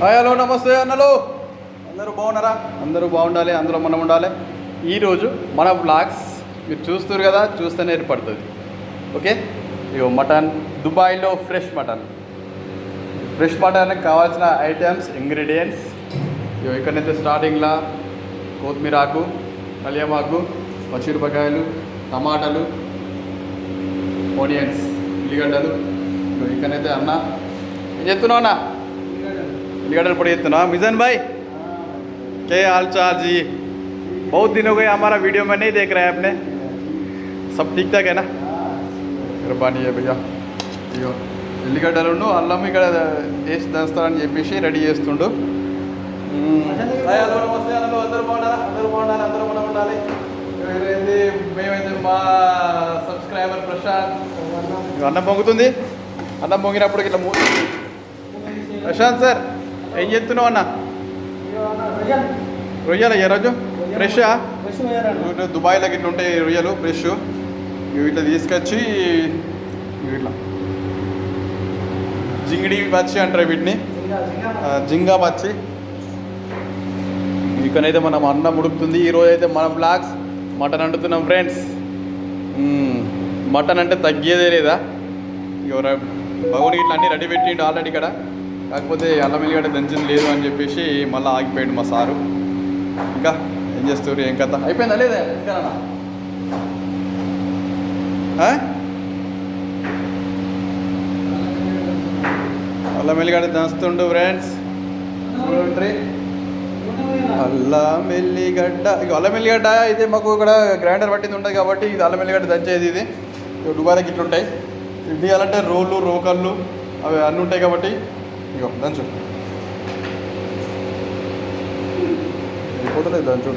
Hi hello నమస్తే అన్నలు. అందరూ బాగున్నారా? అందరూ బాగుండాలి అందరూ మనం ఉండాలి. ఈరోజు మన బ్లాగ్స్ మీరు చూస్తారు కదా చూస్తేనే ఏర్పడుతుంది ఓకే? ఇగో మటన్ దుబాయ్లో ఫ్రెష్ మటన్. ఫ్రెష్ మటన్కి కావాల్సిన ఐటమ్స్ ఇంగ్రీడియంట్స్. ఇగో ఇక్కడైతే స్టార్టింగ్లో కొత్తిమీర ఆకు కలియమాకు పచ్చిమిరపకాయలు టమాటాలు ఆనియన్స్ ఉల్లిగడ్డలు. ఇక్కడైతే అన్న. ఏం చెప్తున్నావు అన్న? उद्घाटन पड़ी तो ना मिजन भाई क्या हाल चाल जी बहुत दिन हो गए हमारा वीडियो में नहीं देख रहे हैं आपने सब ठीक ठाक है ना మెహర్బానీ భయ్యా ఇగో ఎల్లిగడ్డలను అల్లం ఇక్కడ వేసి దంచుతారని చెప్పేసి రెడీ చేస్తుండు మ్మ్. హాయ్, హలో నమస్తే హలో అందరూ బాగున్నారా అందరూ బాగున్నారా అందరూ మనం ఉండాలి ఎవరైతే మేమైతే మా సబ్స్క్రైబర్ ప్రశాంత్ ఇగో అన్నం పొంగుతుంది అన్నం పొంగినప్పుడు ఇట్లా మూ ప్రశాంత్ సార్ ఏం చెప్తున్నావు అన్న? రొయ్యలు అయ్యా రోజు? ఫ్రెషా దుబాయ్లో ఇట్లా ఉంటాయి రొయ్యలు ఫ్రెష్ ఇవి ఇట్లా తీసుకొచ్చి ఇట్లా. జింగిడి పచ్చి అంటారు వీటిని. జింగా పచ్చి. ఇకనైతే మనం అన్నం ఉడుకుతుంది. ఈరోజు అయితే మన బ్లాగ్స్ మటన్ వండుతున్నాం ఫ్రెండ్స్ మటన్ అంటే తగ్గేదే లేదా? ఎవరు భగవునికి ఇట్లా అన్నీ రెడీ పెట్టిండు ఆల్రెడీ ఇక్కడ. కాకపోతే అల్లం వెల్లిగడ్డ దంచింది లేదు అని చెప్పేసి మళ్ళీ ఆగిపోయాడు మా సారు. ఇంకా ఏం చేస్తారు ఏం కథ? అయిపోయిందా లేదా? ఇంకా అల్లం వెల్లిగడ్డ దంచుతుండు ఫ్రెండ్స్. చూడండి. అల్లం వెల్లిగడ్డ. ఇక అల్లం వెల్లిగడ్డ అయితే మాకు ఇక్కడ గ్రైండర్ పట్టింది ఉంటుంది కాబట్టి ఇది అల్లం దంచేది ఇది. ఇక ఇట్లుంటాయి ఉంటాయి ఇది తీయాలంటే రోళ్ళు రోకళ్ళు అవి అన్నీ ఉంటాయి కాబట్టి ఇగో దంచు పోతలేదు దంచు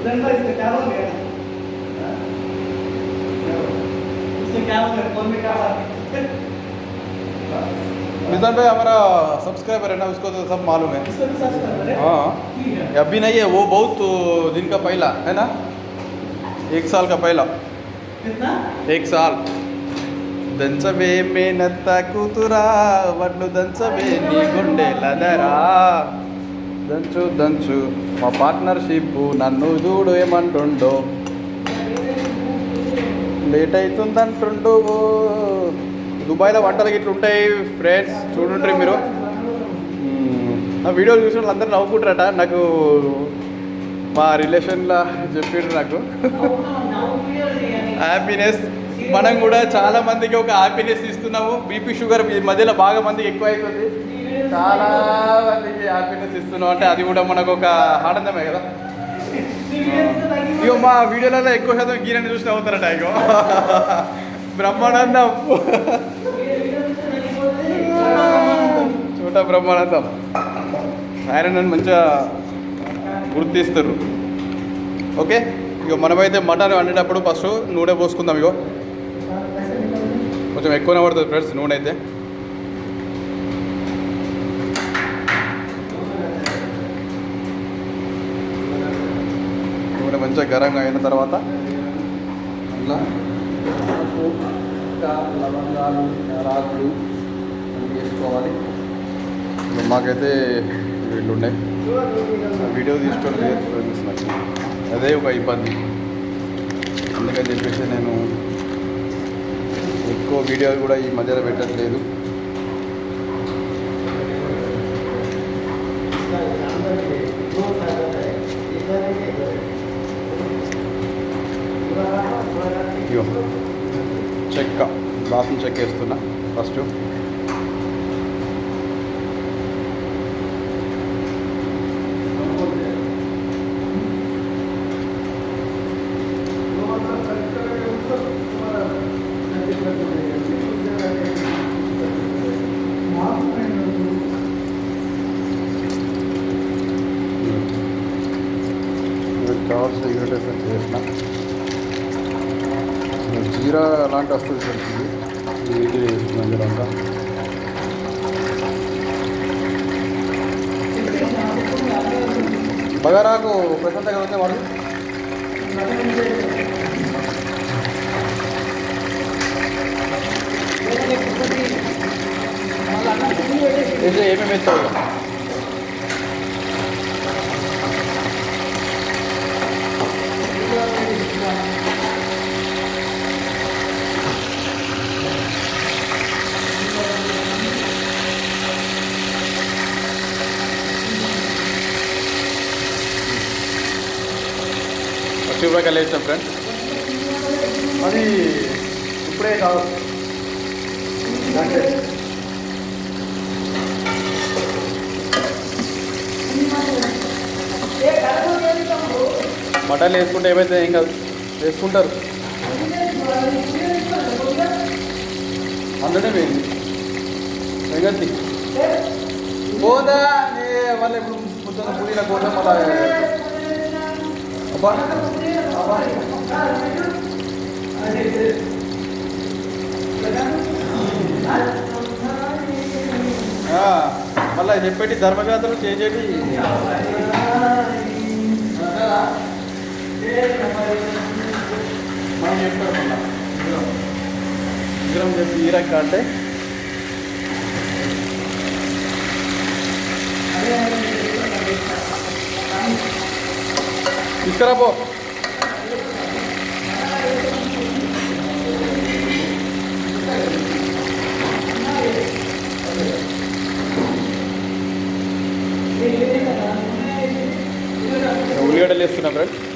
निजान भाई हमारा सब्सक्राइबर है ना उसको तो सब मालूम है हाँ अभी नहीं है वो बहुत दिन का पहला है ना एक साल का पहला एक साल దంచవే మేనత్త కూతురా వడ్లు దంచవే నీ గుండెలదరా దంచు దంచు మా పార్ట్నర్షిప్ నన్ను చూడు ఏమంటుండో. లేట్ అవుతుందంటుండు దుబాయ్లో వంటలు ఇట్లా ఉంటాయి ఫ్రెండ్స్ చూడండి మీరు. నా వీడియోలు చూసిన వాళ్ళు అందరూ నవ్వుకుంటారట. నాకు మా రిలేషన్లో చెప్పిండ్రు నాకు. హ్యాపీనెస్ మనం కూడా చాలా మందికి ఒక హ్యాపీనెస్ ఇస్తున్నాము. బీపీ షుగర్ ఈ మధ్యలో బాగా మందికి ఎక్కువ అవుతుంది చాలా మందికి హ్యాపీనెస్ ఇస్తున్నాం అంటే అది కూడా మనకు ఒక ఆనందమే కదా. ఇగో మా వీడియోలలో ఎక్కువ శాతం గీరని చూసి అవుతారట ఇగో. బ్రహ్మానందం. చూట బ్రహ్మానందం. ఆయన నన్ను మంచిగా గుర్తిస్తారు. ఓకే? ఇక మనమైతే మటన్ వండేటప్పుడు ఫస్ట్ నూనె పోసుకుందాం ఇగో. కొంచెం ఎక్కువనే పడుతుంది ఫ్రెండ్స్ నూనె అయితే. నూనె మంచిగా గరంగా అయిన తర్వాత అలా లవంగాలు వేసుకోవాలి. మాకైతే వీళ్ళు ఉన్నాయి. వీడియో తీసుకోవడం లేదు ఫ్రెండ్స్ నాకు. అదే ఒక ఇబ్బంది. అందుకని చెప్పేసి నేను ఎక్కువ వీడియోలు కూడా ఈ మధ్యలో పెట్టట్లేదు. చెక్క బాత్రూమ్ చెక్క వేస్తున్నా ఫస్ట్. మీకు కావాల్సిన ఇంగ్రీడియంట్స్ చేసిన జీరా అలాంటి వస్తుంది తెలిసింది ఇది వేస్తున్నాం మీరంతా బగారాకు ప్రశాంతంగా ఉంది వాడు ఇది ఏమేమి వేస్తావు ఇక? పచ్చిమిరపకాయలు వేసాం ఫ్రెండ్స్ అది ఇప్పుడే కాదు. మటన్ వేసుకుంటే ఏమైతే ఏం కాదు. వేసుకుంటారు. అందులోనే వేయండి. వెంగతి పోదా మళ్ళీ ఇప్పుడు పొద్దున్న పుడిన కోసం మళ్ళీ అబ్బా. మళ్ళీ చెప్పేటి ధర్మశాస్త్రం చేసేటి? మనం చెప్తాం విగ్రహం. విగ్రహం చెప్పి ఈ రక్క అంటే? తీసుకురా పో ఉల్లిగడ్డలు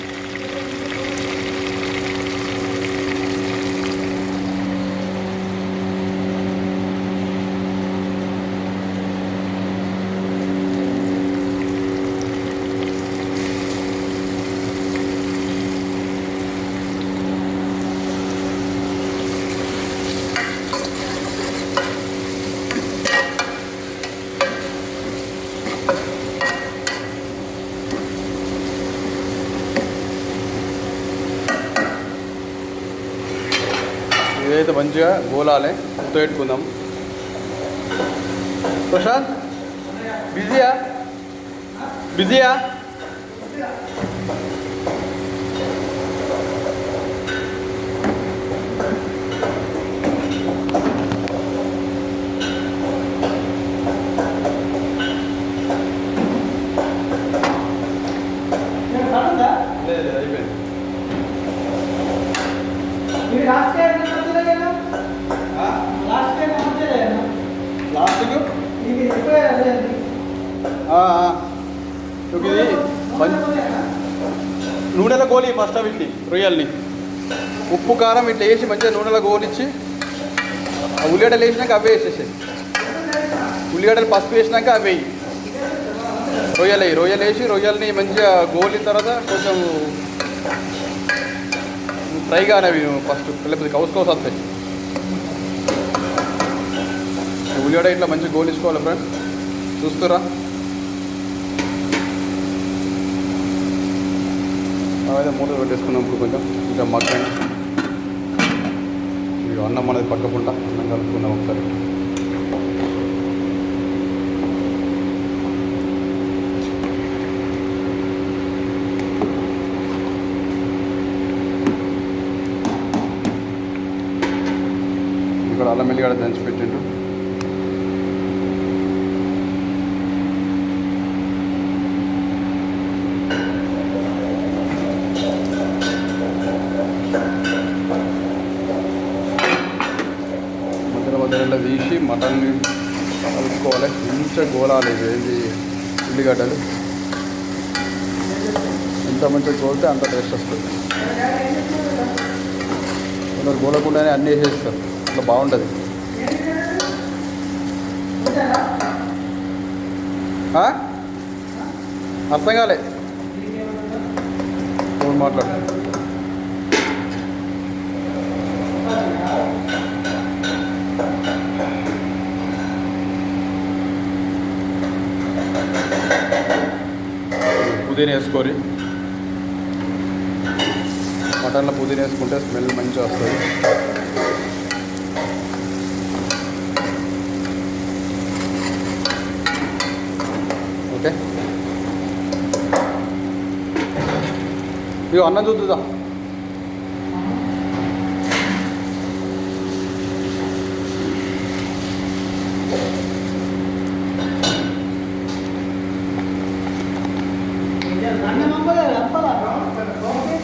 ఇదైతే మంచిగా గోలాలి గుర్తు పెట్టుకుందాం ప్రశాంత్ బిజీయా బిజీయా లేదు లేదు అయిపోయింది ఇది నూనెల నూనెలో గోలి ఫస్ట్ వీటిని రొయ్యల్ని ఉప్పు కారం ఇట్లా వేసి మంచిగా నూనెలో గోలిచ్చి ఆ ఉల్లిగడ్డలు వేసినాక అవే వేసేసాయి ఉల్లిగడ్డలు పసుపు వేసినాక అవి వేయి రొయ్యలు వేయి రొయ్యలు వేసి రొయ్యల్ని మంచిగా గోలిన తర్వాత కొంచెం ఫ్రై కానవి ఫస్ట్ లేకపోతే కౌస్ కౌస్ వస్తాయి ఉల్లిగడ్డ ఇట్లా మంచిగా గోలించుకోవాలి ఫ్రెండ్ చూస్తురా అవైతే మూడు పెట్టేసుకున్నాం ఇప్పుడు కొంచెం ఇంకా మగ్గండి. ఇక అన్నం అనేది పక్కకుండా అన్నం కలుపుకుందాం ఒకసారి. ఇక్కడ అల్లం వెల్లిగడ్డ దంచి పెట్టిండ్రు. మధ్యలో తీసి మటన్ని కలుపుకోవాలి. మంచిగా గోలాలి ఇది ఉల్లిగడ్డలు. ఎంత మంచిగా గోలితే అంత టేస్ట్ వస్తుంది. కొందరు గోలకుండానే అన్నీ వేసేస్తారు. అట్లా బాగుంటుంది. అర్థం కాలే. ఫోన్ మాట్లాడు పుదీనా వేసుకోరి. మటన్లో పుదీనా వేసుకుంటే స్మెల్ మంచిగా వస్తుంది. ఓకే. ఇక అన్నం చూద్దా